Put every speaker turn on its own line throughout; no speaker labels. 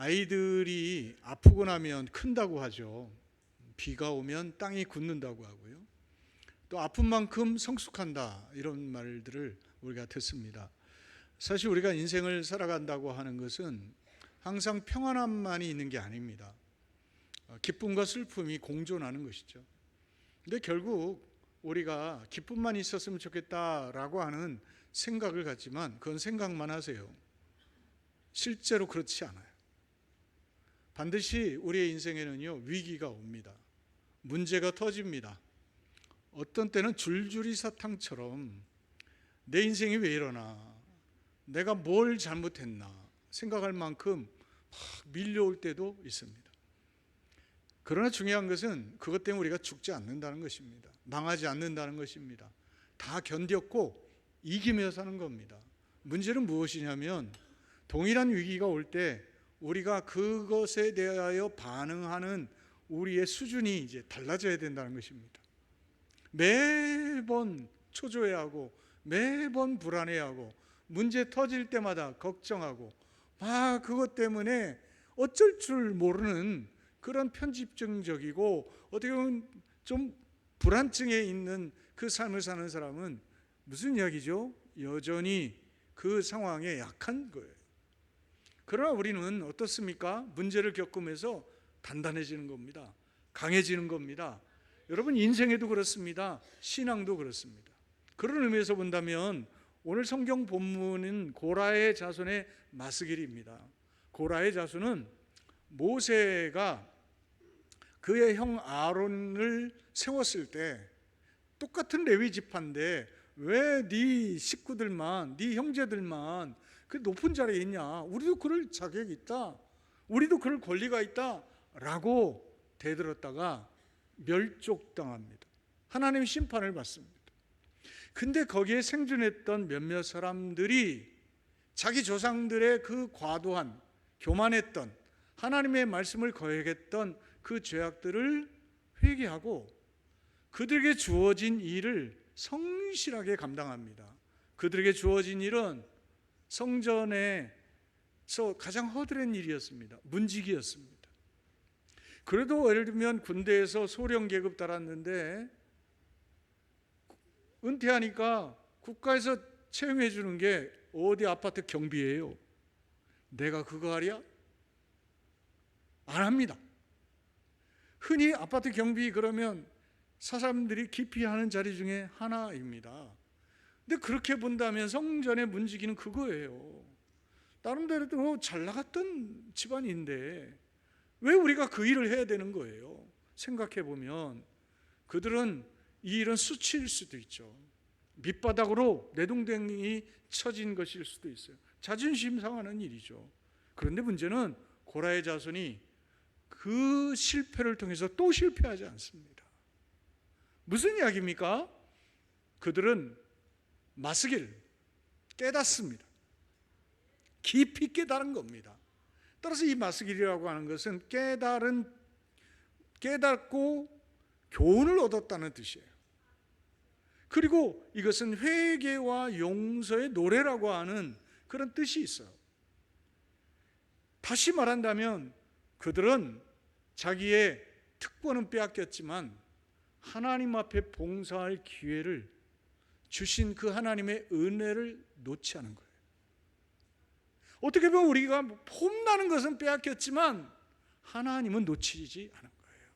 아이들이 아프고 나면 큰다고 하죠. 비가 오면 땅이 굳는다고 하고요. 또 아픈 만큼 성숙한다 이런 말들을 우리가 듣습니다. 사실 우리가 인생을 살아간다고 하는 것은 항상 평안함만이 있는 게 아닙니다. 어, 기쁨과 슬픔이 공존하는 것이죠. 근데 결국 우리가 기쁨만 있었으면 좋겠다라고 하는 생각을 갖지만 그건 생각만 하세요. 실제로 그렇지 않아요. 반드시 우리의 인생에는요 위기가 옵니다. 문제가 터집니다. 어떤 때는 줄줄이 사탕처럼 내 인생이 왜 이러나, 내가 뭘 잘못했나 생각할 만큼 막 밀려올 때도 있습니다. 그러나 중요한 것은 그것 때문에 우리가 죽지 않는다는 것입니다. 망하지 않는다는 것입니다. 다 견뎠고 이기며 사는 겁니다. 문제는 무엇이냐면 동일한 위기가 올 때 우리가 그것에 대하여 반응하는 우리의 수준이 이제 달라져야 된다는 것입니다. 매번 초조해하고 매번 불안해하고 문제 터질 때마다 걱정하고 막 그것 때문에 어쩔 줄 모르는 그런 편집증적이고 어떻게 보면 좀 불안증에 있는 그 삶을 사는 사람은 무슨 이야기죠? 여전히 그 상황에 약한 거예요. 그러나 우리는 어떻습니까? 문제를 겪으면서 단단해지는 겁니다. 강해지는 겁니다. 여러분 인생에도 그렇습니다. 신앙도 그렇습니다. 그런 의미에서 본다면 오늘 성경 본문은 고라의 자손의 마스길입니다. 고라의 자손은 모세가 그의 형 아론을 세웠을 때 똑같은 레위 지파인데 왜 네 식구들만, 네 형제들만 그 높은 자리에 있냐? 우리도 그럴 자격이 있다. 우리도 그럴 권리가 있다 라고 대들었다가 멸족당합니다. 하나님 심판을 받습니다. 근데 거기에 생존했던 몇몇 사람들이 자기 조상들의 그 과도한 교만했던 하나님의 말씀을 거역했던 그 죄악들을 회개하고 그들에게 주어진 일을 성실하게 감당합니다. 그들에게 주어진 일은 성전에서 가장 허드렛 일이었습니다. 문지기였습니다. 그래도 예를 들면 군대에서 소령 계급 달았는데 은퇴하니까 국가에서 채용해 주는 게 어디 아파트 경비예요. 내가 그거 하랴? 안 합니다. 흔히 아파트 경비 그러면 사람들이 깊이 하는 자리 중에 하나입니다. 근데 그렇게 본다면 성전의 문지기는 그거예요. 나름대로 잘 나갔던 집안인데 왜 우리가 그 일을 해야 되는 거예요? 생각해 보면 그들은 이 일은 수치일 수도 있죠. 밑바닥으로 내동댕이 쳐진 것일 수도 있어요. 자존심 상하는 일이죠. 그런데 문제는 고라의 자손이 그 실패를 통해서 또 실패하지 않습니다. 무슨 이야기입니까? 그들은 마스길 깨닫습니다. 깊이 깨달은 겁니다. 따라서 이 마스길이라고 하는 것은 깨달은 깨닫고 교훈을 얻었다는 뜻이에요. 그리고 이것은 회개와 용서의 노래라고 하는 그런 뜻이 있어요. 다시 말한다면 그들은 자기의 특권은 빼앗겼지만 하나님 앞에 봉사할 기회를 주신 그 하나님의 은혜를 놓지 않은 거예요. 어떻게 보면 우리가 폼나는 것은 빼앗겼지만 하나님은 놓치지 않은 거예요.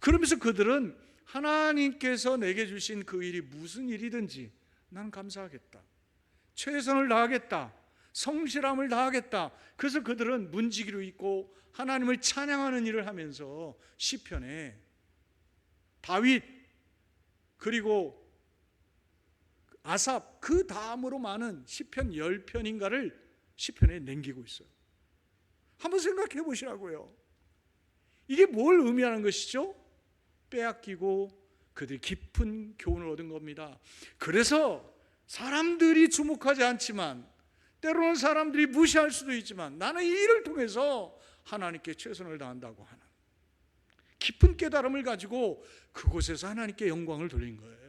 그러면서 그들은 하나님께서 내게 주신 그 일이 무슨 일이든지 난 감사하겠다. 최선을 다하겠다. 성실함을 다하겠다. 그래서 그들은 문지기로 있고 하나님을 찬양하는 일을 하면서 시편에 다윗 그리고 아삽 그 다음으로 많은 시편 10편인가를 시편에 남기고 있어요. 한번 생각해 보시라고요. 이게 뭘 의미하는 것이죠? 빼앗기고 그들이 깊은 교훈을 얻은 겁니다. 그래서 사람들이 주목하지 않지만 때로는 사람들이 무시할 수도 있지만 나는 이 일을 통해서 하나님께 최선을 다한다고 하는 깊은 깨달음을 가지고 그곳에서 하나님께 영광을 돌린 거예요.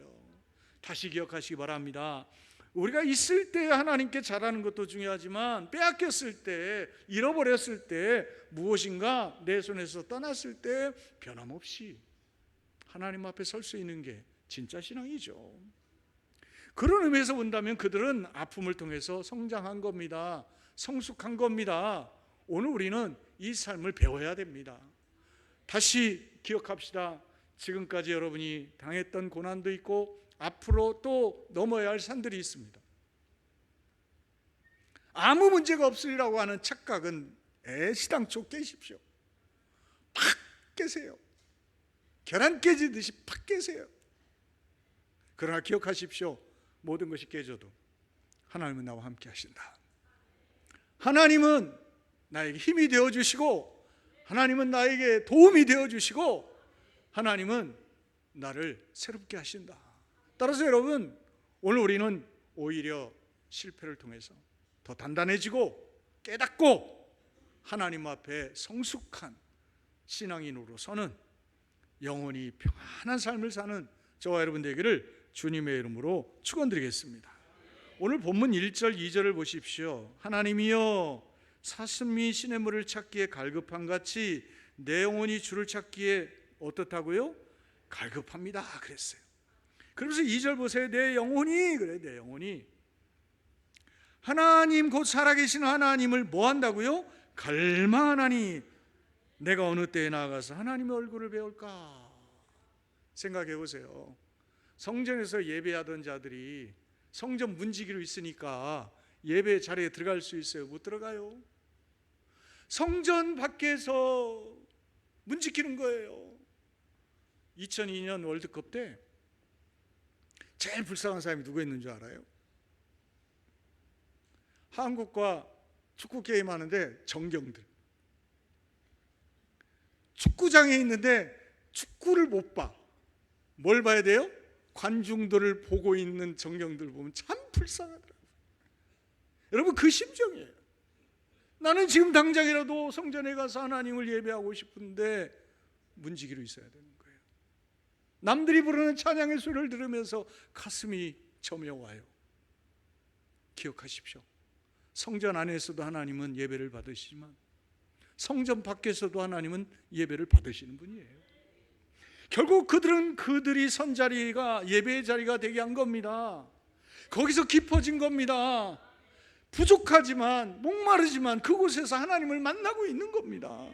다시 기억하시기 바랍니다. 우리가 있을 때 하나님께 잘하는 것도 중요하지만 빼앗겼을 때, 잃어버렸을 때, 무엇인가 내 손에서 떠났을 때 변함없이 하나님 앞에 설 수 있는 게 진짜 신앙이죠. 그런 의미에서 본다면 그들은 아픔을 통해서 성장한 겁니다. 성숙한 겁니다. 오늘 우리는 이 삶을 배워야 됩니다. 다시 기억합시다. 지금까지 여러분이 당했던 고난도 있고 앞으로 또 넘어야 할 산들이 있습니다. 아무 문제가 없으리라고 하는 착각은 애시당초 깨십시오. 팍 깨세요. 계란 깨지듯이 팍 깨세요. 그러나 기억하십시오. 모든 것이 깨져도 하나님은 나와 함께 하신다. 하나님은 나에게 힘이 되어 주시고 하나님은 나에게 도움이 되어 주시고 하나님은 나를 새롭게 하신다. 따라서 여러분 오늘 우리는 오히려 실패를 통해서 더 단단해지고 깨닫고 하나님 앞에 성숙한 신앙인으로 서는 영원히 평안한 삶을 사는 저와 여러분 되기를 주님의 이름으로 축원드리겠습니다. 오늘 본문 1절 2절을 보십시오. 하나님이여 사슴이 시냇물을 찾기에 갈급한 같이 내 영혼이 주를 찾기에 어떻다고요? 갈급합니다. 그랬어요. 그러면서 2절 보세요. 내 영혼이 그래 내 영혼이 하나님 곧 살아계신 하나님을 뭐 한다고요? 갈망하나니 내가 어느 때에 나아가서 하나님의 얼굴을 배울까 생각해 보세요. 성전에서 예배하던 자들이 성전 문지기로 있으니까 예배 자리에 들어갈 수 있어요? 못 들어가요? 성전 밖에서 문 지키는 거예요. 2002년 월드컵 때 제일 불쌍한 사람이 누구 있는 줄 알아요? 한국과 축구 게임 하는데 정경들. 축구장에 있는데 축구를 못 봐. 뭘 봐야 돼요? 관중들을 보고 있는 정경들 보면 참 불쌍하더라고요. 여러분 그 심정이에요. 나는 지금 당장이라도 성전에 가서 하나님을 예배하고 싶은데 문지기로 있어야 거예요. 남들이 부르는 찬양의 소리를 들으면서 가슴이 저며와요. 기억하십시오. 성전 안에서도 하나님은 예배를 받으시지만 성전 밖에서도 하나님은 예배를 받으시는 분이에요. 결국 그들은 그들이 선 자리가 예배의 자리가 되게 한 겁니다. 거기서 깊어진 겁니다. 부족하지만 목마르지만 그곳에서 하나님을 만나고 있는 겁니다.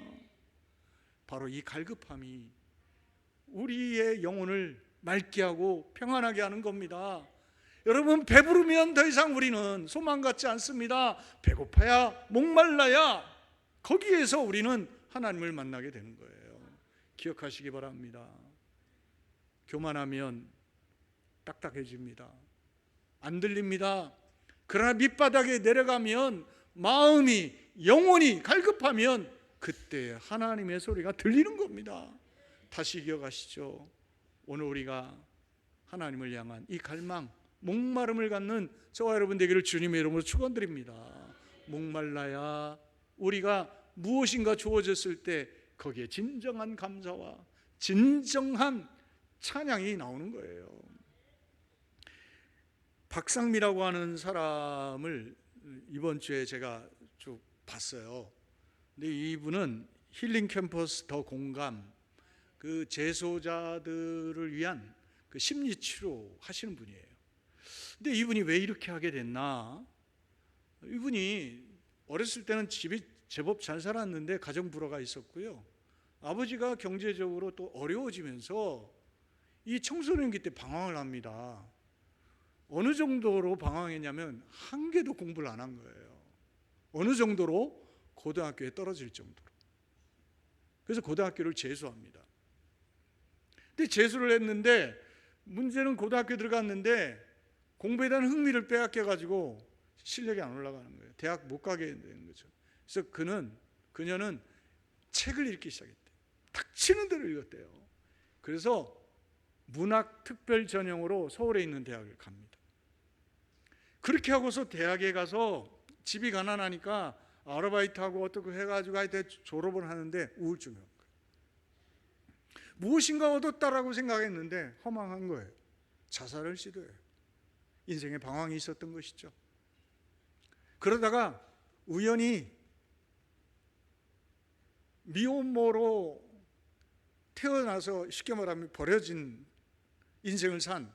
바로 이 갈급함이 우리의 영혼을 맑게 하고 평안하게 하는 겁니다. 여러분 배부르면 더 이상 우리는 소망 갖지 않습니다. 배고파야 목말라야 거기에서 우리는 하나님을 만나게 되는 거예요. 기억하시기 바랍니다. 교만하면 딱딱해집니다. 안 들립니다. 그러나 밑바닥에 내려가면 마음이 영혼이 갈급하면 그때 하나님의 소리가 들리는 겁니다. 다시 기억하시죠. 오늘 우리가 하나님을 향한 이 갈망, 목마름을 갖는 저와 여러분 되기를 주님의 이름으로 축원드립니다. 목말라야 우리가 무엇인가 주어졌을 때 거기에 진정한 감사와 진정한 찬양이 나오는 거예요. 박상미라고 하는 사람을 이번 주에 제가 쭉 봤어요. 근데 이분은 힐링 캠퍼스 더 공감 그 재소자들을 위한 그 심리 치료 하시는 분이에요. 근데 이분이 왜 이렇게 하게 됐나? 이분이 어렸을 때는 집이 제법 잘 살았는데 가정 불화가 있었고요. 아버지가 경제적으로 또 어려워지면서 이 청소년기 때 방황을 합니다. 어느 정도로 방황했냐면 한 개도 공부를 안 한 거예요. 어느 정도로 고등학교에 떨어질 정도로. 그래서 고등학교를 재수합니다. 근데 재수를 했는데 문제는 고등학교 들어갔는데 공부에 대한 흥미를 빼앗겨 가지고 실력이 안 올라가는 거예요. 대학 못 가게 되는 거죠. 그래서 그는 그녀는 책을 읽기 시작했대. 닥치는 대로 읽었대요. 그래서 문학 특별 전형으로 서울에 있는 대학을 갑니다. 그렇게 하고서 대학에 가서 집이 가난하니까 아르바이트하고 어떻게 해가지고 하여튼 졸업을 하는데 우울증이 온 거예요. 무엇인가 얻었다라고 생각했는데 허망한 거예요. 자살을 시도해요. 인생에 방황이 있었던 것이죠. 그러다가 우연히 미혼모로 태어나서 쉽게 말하면 버려진 인생을 산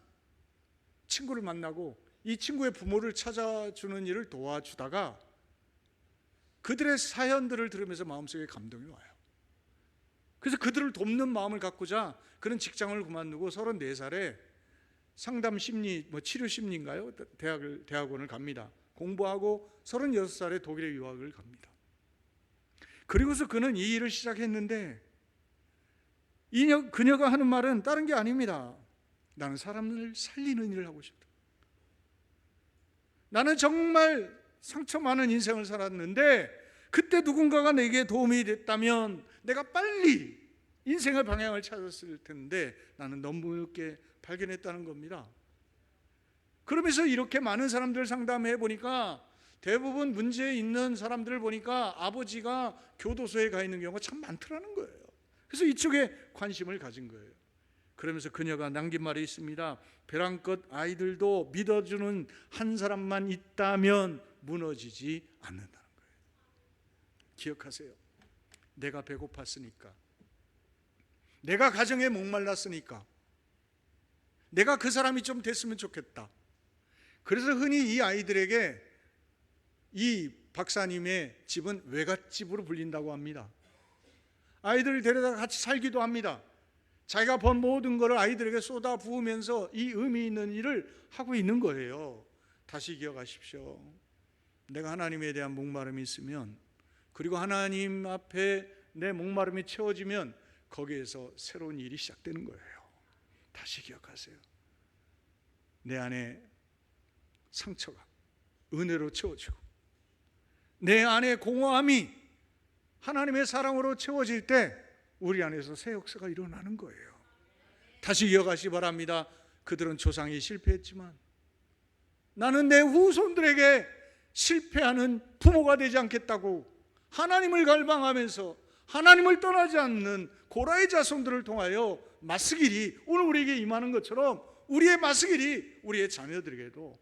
친구를 만나고 이 친구의 부모를 찾아주는 일을 도와주다가 그들의 사연들을 들으면서 마음속에 감동이 와요. 그래서 그들을 돕는 마음을 갖고자 그런 직장을 그만두고 34살에 상담 심리 뭐 치료 심리인가요? 대학을 대학원을 갑니다. 공부하고 36살에 독일에 유학을 갑니다. 그리고서 그는 이 일을 시작했는데 이녀, 그녀가 하는 말은 다른 게 아닙니다. 나는 사람을 살리는 일을 하고 싶다. 나는 정말 상처 많은 인생을 살았는데 그때 누군가가 내게 도움이 됐다면 내가 빨리 인생의 방향을 찾았을 텐데 나는 너무 늦게 발견했다는 겁니다. 그러면서 이렇게 많은 사람들 상담해 보니까 대부분 문제 있는 사람들을 보니까 아버지가 교도소에 가 있는 경우가 참 많더라는 거예요. 그래서 이쪽에 관심을 가진 거예요. 그러면서 그녀가 남긴 말이 있습니다. 벼랑끝 아이들도 믿어주는 한 사람만 있다면 무너지지 거예요. 기억하세요. 내가 배고팠으니까, 내가 가정에 목말랐으니까, 내가 그 사람이 좀 됐으면 좋겠다. 그래서 흔히 이 아이들에게 이 박사님의 집은 외갓집으로 불린다고 합니다. 아이들을 데려다 같이 살기도 합니다. 자기가 번 모든 것을 아이들에게 쏟아 부으면서 이 의미 있는 일을 하고 있는 거예요. 다시 기억하십시오. 내가 하나님에 대한 목마름이 있으면 그리고 하나님 앞에 내 목마름이 채워지면 거기에서 새로운 일이 시작되는 거예요. 다시 기억하세요. 내 안에 상처가 은혜로 채워지고 내 안에 공허함이 하나님의 사랑으로 채워질 때 우리 안에서 새 역사가 일어나는 거예요. 다시 이어가시 바랍니다. 그들은 조상이 실패했지만 나는 내 후손들에게 실패하는 부모가 되지 않겠다고 하나님을 갈망하면서 하나님을 떠나지 않는 고라의 자손들을 통하여 마스길이 오늘 우리에게 임하는 것처럼 우리의 마스길이 우리의 자녀들에게도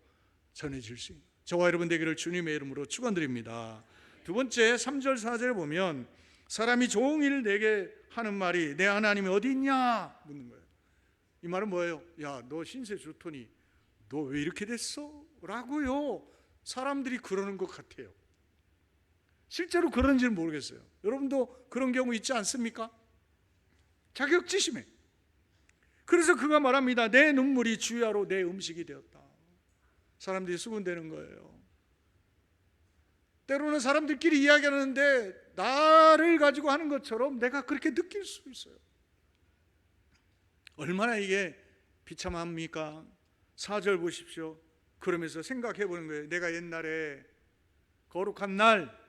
전해질 수 있는 저와 여러분 되기를 주님의 이름으로 축원드립니다. 두 번째 3절 4절에 보면 사람이 종일 내게 하는 말이 내 하나님이 어디 있냐 묻는 거예요. 이 말은 뭐예요? 야, 너 신세 좋더니 너 왜 이렇게 됐어? 라고요. 사람들이 그러는 것 같아요. 실제로 그런지는 모르겠어요. 여러분도 그런 경우 있지 않습니까? 자격지심에. 그래서 그가 말합니다. 내 눈물이 주야로 내 음식이 되었다. 사람들이 수군대는 거예요. 때로는 사람들끼리 이야기하는데 나를 가지고 하는 것처럼 내가 그렇게 느낄 수 있어요. 얼마나 이게 비참합니까? 4절 보십시오. 그러면서 생각해 보는 거예요. 내가 옛날에 거룩한 날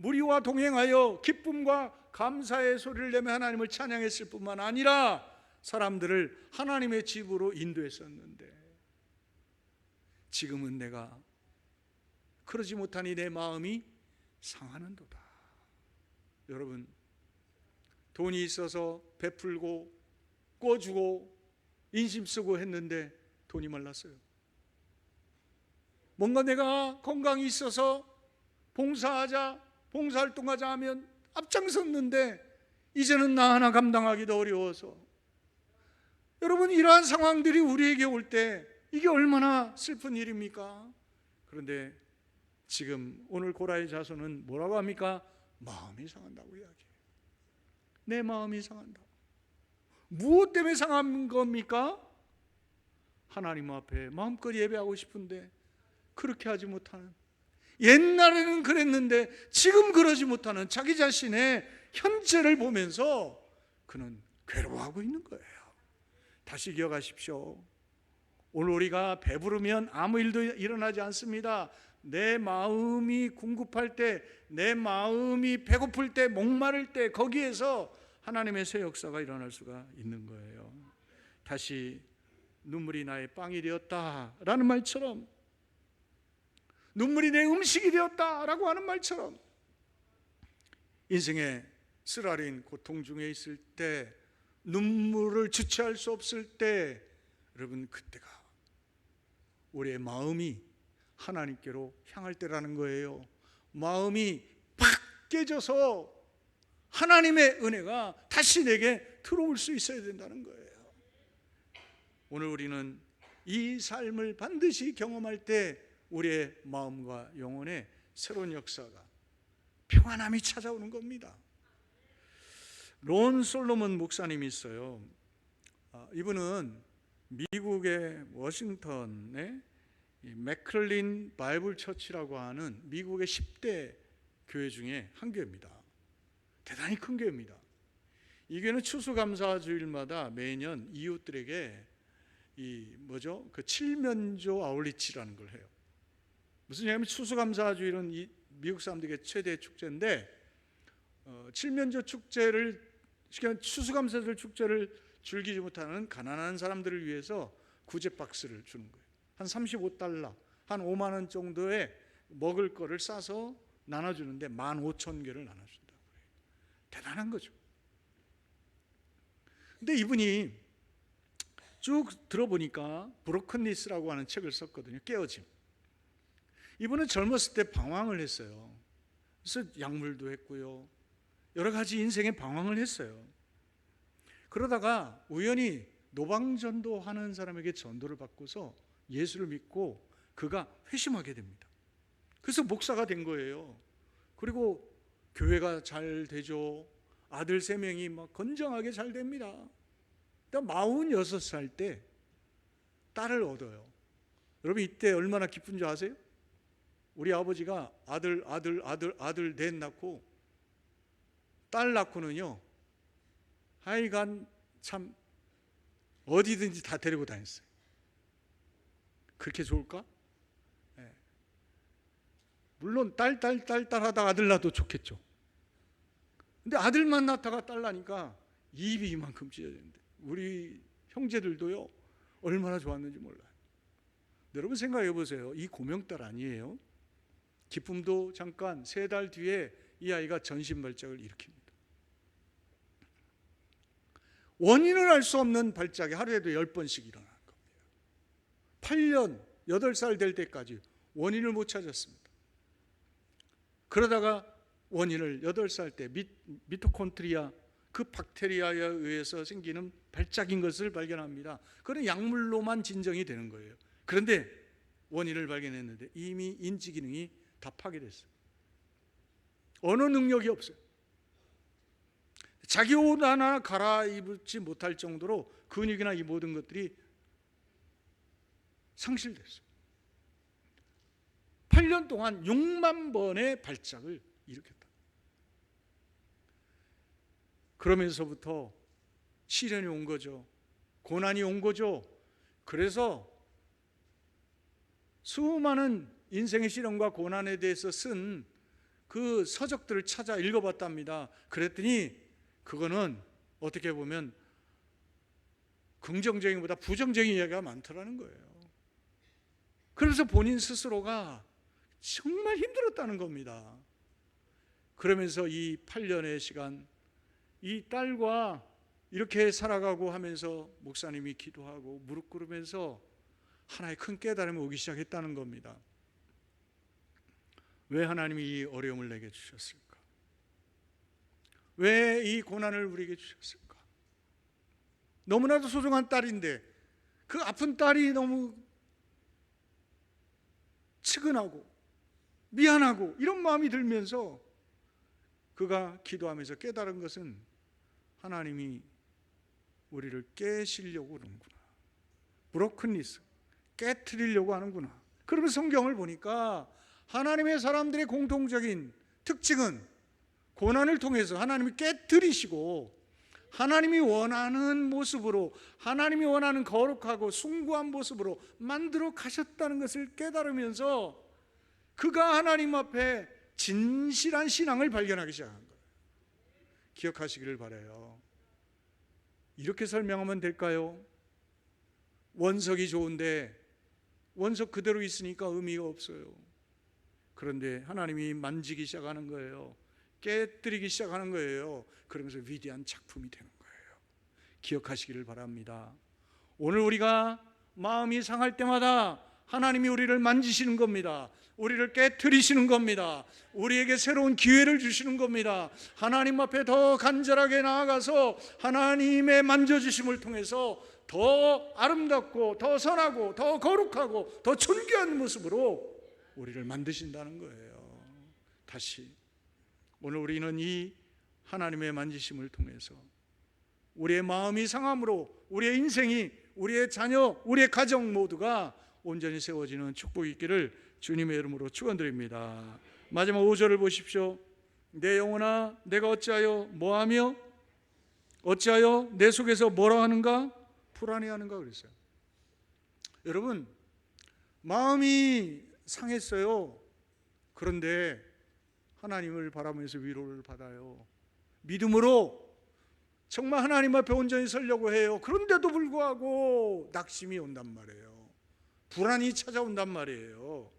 무리와 동행하여 기쁨과 감사의 소리를 내며 하나님을 찬양했을 뿐만 아니라 사람들을 하나님의 집으로 인도했었는데 지금은 내가 그러지 못하니 내 마음이 상하는도다. 여러분 돈이 있어서 베풀고 꿔주고 인심 쓰고 했는데 돈이 말랐어요. 뭔가 내가 건강이 있어서 봉사하자, 봉사활동하자 하면 앞장섰는데 이제는 나 하나 감당하기도 어려워서 여러분 이러한 상황들이 우리에게 올 때 이게 얼마나 슬픈 일입니까? 그런데 지금 오늘 고라의 자손은 뭐라고 합니까? 마음이 상한다고 이야기해요. 내 마음이 상한다. 무엇 때문에 상한 겁니까? 하나님 앞에 마음껏 예배하고 싶은데 그렇게 하지 못하는 옛날에는 그랬는데 지금 그러지 못하는 자기 자신의 현재를 보면서 그는 괴로워하고 있는 거예요. 다시 기억하십시오. 오늘 우리가 배부르면 아무 일도 일어나지 않습니다. 내 마음이 궁급할 때, 내 마음이 배고플 때, 목마를 때, 거기에서 하나님의 새 역사가 일어날 수가 있는 거예요. 다시 눈물이 나의 빵이 되었다라는 말처럼, 눈물이 내 음식이 되었다라고 하는 말처럼, 인생의 쓰라린 고통 중에 있을 때, 눈물을 주체할 수 없을 때, 여러분 그때가 우리의 마음이 하나님께로 향할 때라는 거예요. 마음이 팍 깨져서 하나님의 은혜가 다시 내게 들어올 수 있어야 된다는 거예요. 오늘 우리는 이 삶을 반드시 경험할 때 우리의 마음과 영혼에 새로운 역사가 평안함이 찾아오는 겁니다. 론 솔로몬 목사님이 있어요. 아, 이분은 미국의 워싱턴의 이 맥클린 바이블 처치라고 하는 미국의 10대 교회 중에 한 교회입니다. 대단히 큰 교회입니다. 이 교회는 추수감사 주일마다 매년 이웃들에게 이 뭐죠? 그 칠면조 아울리치라는 걸 해요. 무슨 얘기냐면 추수감사주일은 이 미국 사람들에게 최대 축제인데 어, 칠면조 축제를 시간 추수감사절 축제를 즐기지 못하는 가난한 사람들을 위해서 구제 박스를 주는 거예요. 한 35달러, 한 5만 원 정도의 먹을 거를 싸서 나눠주는데 15,000개를 나눠준다고 해요. 대단한 거죠. 근데 이분이 쭉 들어보니까 브로큰리스라고 하는 책을 썼거든요. 깨어짐. 이분은 젊었을 때 방황을 했어요. 그래서 약물도 했고요. 여러 가지 인생에 방황을 했어요. 그러다가 우연히 노방전도 하는 사람에게 전도를 받고서 예수를 믿고 그가 회심하게 됩니다. 그래서 목사가 된 거예요. 그리고 교회가 잘 되죠. 아들 세 명이 막 건장하게 잘 됩니다. 그러니까 46살 때 딸을 얻어요. 여러분 이때 얼마나 기쁜 줄 아세요? 우리 아버지가 아들 아들 아들 아들 넷 낳고 딸 낳고는요. 하여간 참 어디든지 다 데리고 다녔어요. 그렇게 좋을까? 예. 물론 딸 딸 딸 딸 하다 아들 낳도 좋겠죠. 근데 아들만 낳다가 딸 나니까 입이 이만큼 찢어졌는데 우리 형제들도요 얼마나 좋았는지 몰라요. 여러분 생각해 보세요. 이 고명딸 아니에요? 기쁨도 잠깐 세 달 뒤에 이 아이가 전신발작을 일으킵니다. 원인을 알 수 없는 발작이 하루에도 열 번씩 일어나는 겁니다. 8년, 8살 될 때까지 원인을 못 찾았습니다. 그러다가 원인을 8살 때 미, 미토콘트리아 그 박테리아에 의해서 생기는 발작인 것을 발견합니다. 그런 약물로만 진정이 되는 거예요. 그런데 원인을 발견했는데 이미 인지 기능이 다 파괴됐어요. 언어 능력이 없어요. 자기 옷 하나 갈아입지 못할 정도로 근육이나 이 모든 것들이 상실됐어요. 8년 동안 6만 번의 발작을 일으켰다. 그러면서부터 시련이 온 거죠. 고난이 온 거죠. 그래서 수많은 인생의 시련과 고난에 대해서 쓴 그 서적들을 찾아 읽어봤답니다. 그랬더니 그거는 어떻게 보면 긍정적인 보다 부정적인 이야기가 많더라는 거예요. 그래서 본인 스스로가 정말 힘들었다는 겁니다. 그러면서 이 8년의 시간 이 딸과 이렇게 살아가고 하면서 목사님이 기도하고 무릎 꿇으면서 하나의 큰 깨달음이 오기 시작했다는 겁니다. 왜 하나님이 이 어려움을 내게 주셨을까? 왜 이 고난을 우리에게 주셨을까? 너무나도 소중한 딸인데 그 아픈 딸이 너무 측은하고 미안하고 이런 마음이 들면서 그가 기도하면서 깨달은 것은 하나님이 우리를 깨시려고 그러는구나. 브로큰리스 깨트리려고 하는구나. 그러면 성경을 보니까 하나님의 사람들의 공통적인 특징은 고난을 통해서 하나님이 깨뜨리시고 하나님이 원하는 모습으로 하나님이 원하는 거룩하고 숭고한 모습으로 만들어 가셨다는 것을 깨달으면서 그가 하나님 앞에 진실한 신앙을 발견하기 시작한 거예요. 기억하시기를 바래요. 이렇게 설명하면 될까요? 원석이 좋은데 원석 그대로 있으니까 의미가 없어요. 그런데 하나님이 만지기 시작하는 거예요. 깨뜨리기 시작하는 거예요. 그러면서 위대한 작품이 되는 거예요. 기억하시기를 바랍니다. 오늘 우리가 마음이 상할 때마다 하나님이 우리를 만지시는 겁니다. 우리를 깨뜨리시는 겁니다. 우리에게 새로운 기회를 주시는 겁니다. 하나님 앞에 더 간절하게 나아가서 하나님의 만져주심을 통해서 더 아름답고 더 선하고 더 거룩하고 더 존귀한 모습으로 우리를 만드신다는 거예요. 다시 오늘 우리는 이 하나님의 만지심을 통해서 우리의 마음이 상함으로 우리의 인생이 우리의 자녀, 우리의 가정 모두가 온전히 세워지는 축복이 있기를 주님의 이름으로 축원드립니다. 마지막 5절을 보십시오. 내 영혼아 내가 어찌하여 뭐하며 어찌하여 내 속에서 뭐라 하는가 불안해하는가 그랬어요. 여러분 마음이 상했어요. 그런데 하나님을 바라면서 위로를 받아요. 믿음으로 정말 하나님 앞에 온전히 서려고 해요. 그런데도 불구하고 낙심이 온단 말이에요. 불안이 찾아온단 말이에요.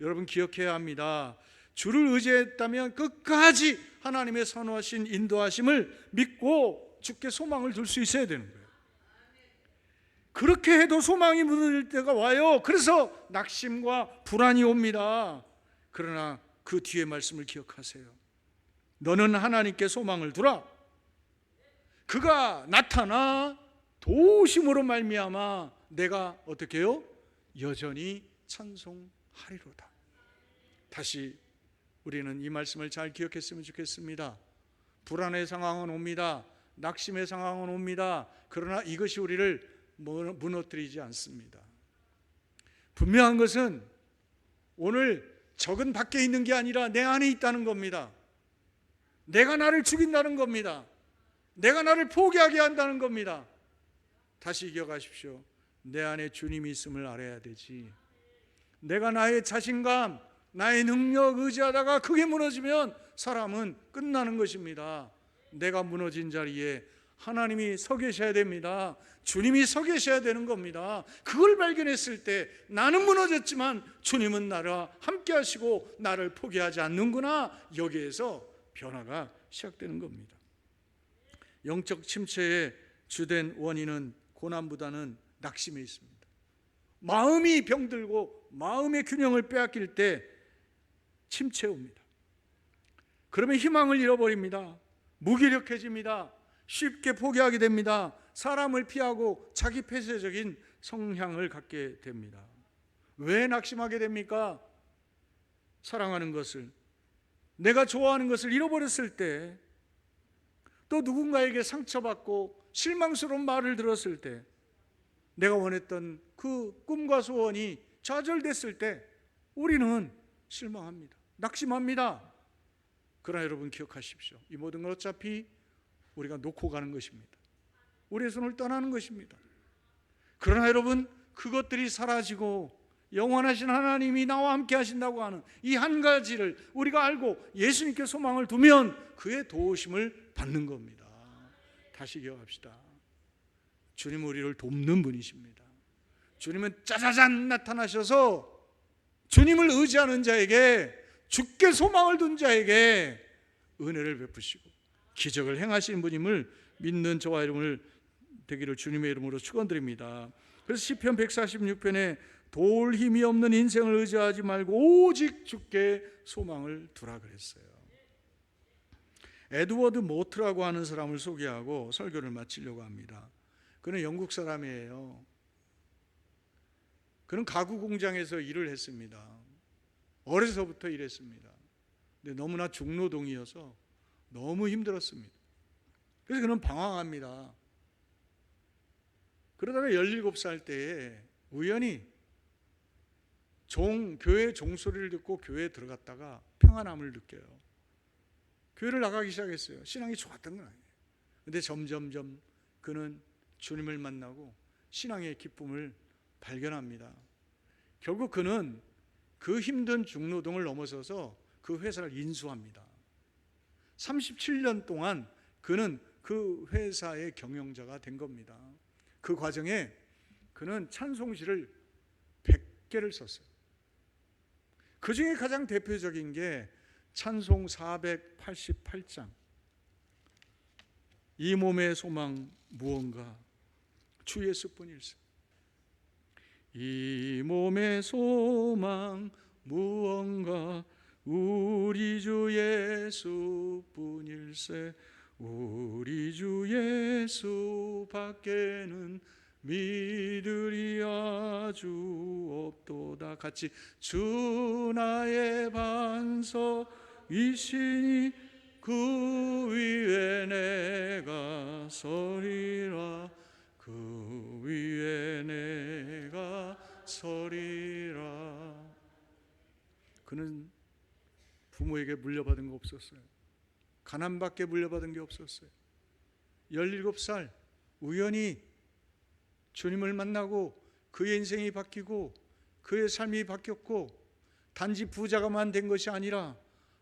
여러분 기억해야 합니다. 주를 의지했다면 끝까지 하나님의 선호하신 인도하심을 믿고 주께 소망을 둘 수 있어야 되는 거예요. 그렇게 해도 소망이 무너질 때가 와요. 그래서 낙심과 불안이 옵니다. 그러나 그 뒤에 말씀을 기억하세요. 너는 하나님께 소망을 두라. 그가 나타나 도우심으로 말미암아 내가 어떻게 해요? 여전히 찬송하리로다. 다시 우리는 이 말씀을 잘 기억했으면 좋겠습니다. 불안의 상황은 옵니다. 낙심의 상황은 옵니다. 그러나 이것이 우리를 무너뜨리지 않습니다. 분명한 것은 오늘 적은 밖에 있는 게 아니라 내 안에 있다는 겁니다. 내가 나를 죽인다는 겁니다. 내가 나를 포기하게 한다는 겁니다. 다시 기억하십시오. 내 안에 주님이 있음을 알아야 되지. 내가 나의 자신감, 나의 능력 의지하다가 그게 무너지면 사람은 끝나는 것입니다. 내가 무너진 자리에 하나님이 서 계셔야 됩니다. 주님이 서 계셔야 되는 겁니다. 그걸 발견했을 때 나는 무너졌지만 주님은 나와 함께 하시고 나를 포기하지 않는구나. 여기에서 변화가 시작되는 겁니다. 영적 침체의 주된 원인은 고난보다는 낙심에 있습니다. 마음이 병들고 마음의 균형을 빼앗길 때 침체 옵니다. 그러면 희망을 잃어버립니다. 무기력해집니다. 쉽게 포기하게 됩니다. 사람을 피하고 자기 폐쇄적인 성향을 갖게 됩니다. 왜 낙심하게 됩니까? 사랑하는 것을 내가 좋아하는 것을 잃어버렸을 때 또 누군가에게 상처받고 실망스러운 말을 들었을 때 내가 원했던 그 꿈과 소원이 좌절됐을 때 우리는 실망합니다. 낙심합니다. 그러나 여러분 기억하십시오. 이 모든 건 어차피 우리가 놓고 가는 것입니다. 우리의 손을 떠나는 것입니다. 그러나 여러분 그것들이 사라지고 영원하신 하나님이 나와 함께 하신다고 하는 이 한 가지를 우리가 알고 예수님께 소망을 두면 그의 도우심을 받는 겁니다. 다시 기억합시다. 주님 우리를 돕는 분이십니다. 주님은 짜자잔 나타나셔서 주님을 의지하는 자에게 죽게 소망을 둔 자에게 은혜를 베푸시고 기적을 행하시는 분임을 믿는 저와 여러분을 되기를 주님의 이름으로 축원드립니다. 그래서 시편 146편에 돌 힘이 없는 인생을 의지하지 말고 오직 주께 소망을 두라 그랬어요. 에드워드 모트라고 하는 사람을 소개하고 설교를 마치려고 합니다. 그는 영국 사람이에요. 그는 가구 공장에서 일을 했습니다. 어려서부터 일했습니다. 근데 너무나 중노동이어서 너무 힘들었습니다. 그래서 그는 방황합니다. 그러다가 17살 때에 우연히 종 교회 종소리를 듣고 교회에 들어갔다가 평안함을 느껴요. 교회를 나가기 시작했어요. 신앙이 좋았던 건 아니에요. 근데 점점점 그는 주님을 만나고 신앙의 기쁨을 발견합니다. 결국 그는 그 힘든 중노동을 넘어서서 그 회사를 인수합니다. 37년 동안 그는 그 회사의 경영자가 된 겁니다. 그 과정에 그는 찬송시를 100개를 썼어요. 그 중에 가장 대표적인 게 찬송 488장. 이 몸의 소망 무언가 주 예수뿐일세. 이 몸의 소망 무언가 우리 주 예수뿐일세 우리 주 예수 밖에는 믿으리 아주 없도다. 같이 주 나의 반석이시니 그 위에 내가 서리라. 그 위에 내가 서리라. 그는 부모에게 물려받은 거 없었어요 가난밖에 물려받은 게 없었어요 17살 우연히 주님을 만나고 그의 인생이 바뀌고 그의 삶이 바뀌었고 단지 부자가만 된 것이 아니라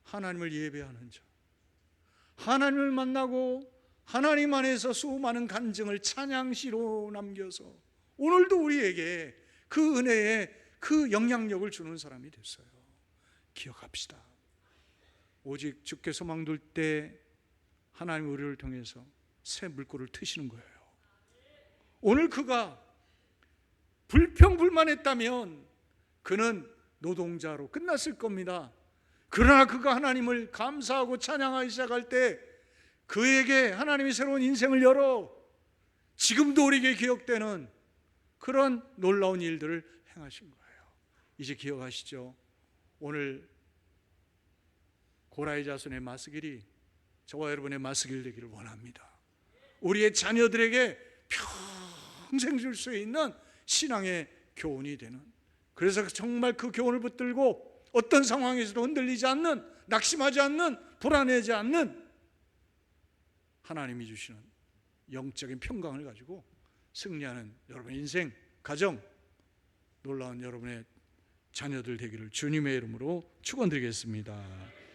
하나님을 예배하는 자 하나님을 만나고 하나님 안에서 수많은 간증을 찬양시로 남겨서 오늘도 우리에게 그 은혜에 그 영향력을 주는 사람이 됐어요. 기억합시다. 오직 주께 소망 둘 때 하나님 우리를 통해서 새 물꼬를 트시는 거예요. 오늘 그가 불평불만했다면 그는 노동자로 끝났을 겁니다. 그러나 그가 하나님을 감사하고 찬양하기 시작할 때 그에게 하나님이 새로운 인생을 열어 지금도 우리에게 기억되는 그런 놀라운 일들을 행하신 거예요. 이제 기억하시죠? 오늘 고라의 자손의 마스길이 저와 여러분의 마스길 되기를 원합니다. 우리의 자녀들에게 평생 줄 수 있는 신앙의 교훈이 되는 그래서 정말 그 교훈을 붙들고 어떤 상황에서도 흔들리지 않는 낙심하지 않는 불안해하지 않는 하나님이 주시는 영적인 평강을 가지고 승리하는 여러분의 인생, 가정, 놀라운 여러분의 자녀들 되기를 주님의 이름으로 축원드리겠습니다.